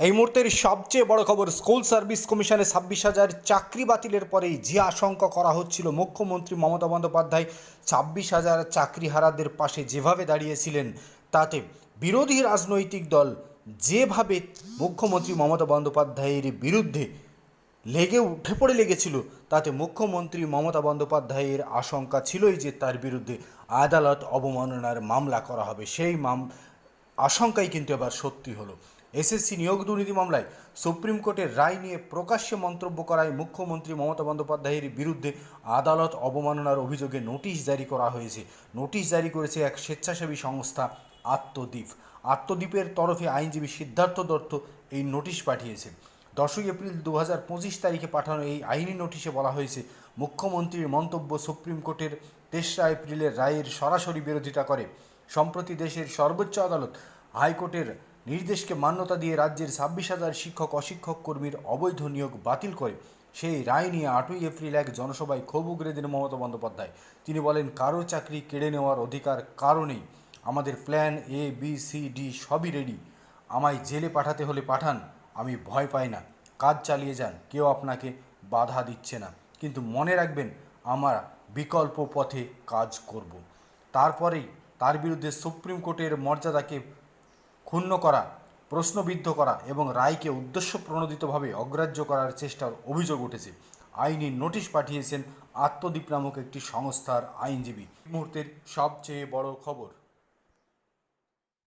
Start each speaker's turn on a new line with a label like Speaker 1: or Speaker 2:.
Speaker 1: এই মুহূর্তের সবচেয়ে বড় খবর, স্কুল সার্ভিস কমিশনে ছাব্বিশ হাজার চাকরি বাতিলের পরেই যে আশঙ্কা করা হচ্ছিল, মুখ্যমন্ত্রী মমতা বন্দ্যোপাধ্যায় ছাব্বিশ হাজার চাকরিহারাদের পাশে যেভাবে দাঁড়িয়েছিলেন, তাতে বিরোধী রাজনৈতিক দল যেভাবে মুখ্যমন্ত্রী মমতা বন্দ্যোপাধ্যায়ের বিরুদ্ধে লেগে উঠে পড়ে লেগেছিল, তাতে মুখ্যমন্ত্রী মমতা বন্দ্যোপাধ্যায়ের আশঙ্কা ছিলই যে তার বিরুদ্ধে আদালত অবমাননার মামলা করা হবে। সেই মাম, আশঙ্কাই কিন্তু এবার সত্যি হলো। এসএসসি নিয়োগ দুর্নীতি মামলায় সুপ্রিম কোর্টের রায় নিয়ে প্রকাশ্যে মন্তব্য করায় মুখ্যমন্ত্রী মমতা বন্দ্যোপাধ্যায়ের বিরুদ্ধে আদালত অবমাননার অভিযোগে নোটিশ জারি করা হয়েছে। নোটিশ জারি করেছে এক স্বেচ্ছাসেবী সংস্থা আত্মদ্বীপ আত্মদ্বীপের তরফে আইনজীবী সিদ্ধার্থ দত্ত এই নোটিশ পাঠিয়েছে দশই এপ্রিল দু হাজার পঁচিশ তারিখে পাঠানো এই আইনি নোটিশে বলা হয়েছে, মুখ্যমন্ত্রীর মন্তব্য সুপ্রিম কোর্টের তেসরা এপ্রিলের রায়ের সরাসরি বিরোধিতা করে। সম্প্রতি দেশের সর্বোচ্চ আদালত হাইকোর্টের নির্দেশকে মান্যতা দিয়ে রাজ্যের ছাব্বিশ হাজার শিক্ষক অশিক্ষক কর্মীর অবৈধ নিয়োগ বাতিল করে। সেই রায় নিয়ে আটই এপ্রিল এক জনসভায় ক্ষোভ উগরে দিন মমতা বন্দ্যোপাধ্যায়। তিনি বলেন, কারও চাকরি কেড়ে নেওয়ার অধিকার কারণেই আমাদের plan A, B, C, D সবই রেডি আমায় জেলে পাঠাতে হলে পাঠান, আমি ভয় পাই না। কাজ চালিয়ে যান, কেউ আপনাকে বাধা দিচ্ছে না। কিন্তু মনে রাখবেন, আমার বিকল্প পথে কাজ করব। তারপরেই তার বিরুদ্ধে সুপ্রিম কোর্টের মর্যাদাকে ক্ষুণ্ণ করা, প্রশ্নবিদ্ধ করা এবং রায়কে উদ্দেশ্য প্রণোদিতভাবে অগ্রাহ্য করার চেষ্টার অভিযোগ উঠেছে। আইনি নোটিশ পাঠিয়েছেন আত্মদ্বীপ নামক একটি সংস্থার আইনজীবী। মুহূর্তের সবচেয়ে বড় খবর।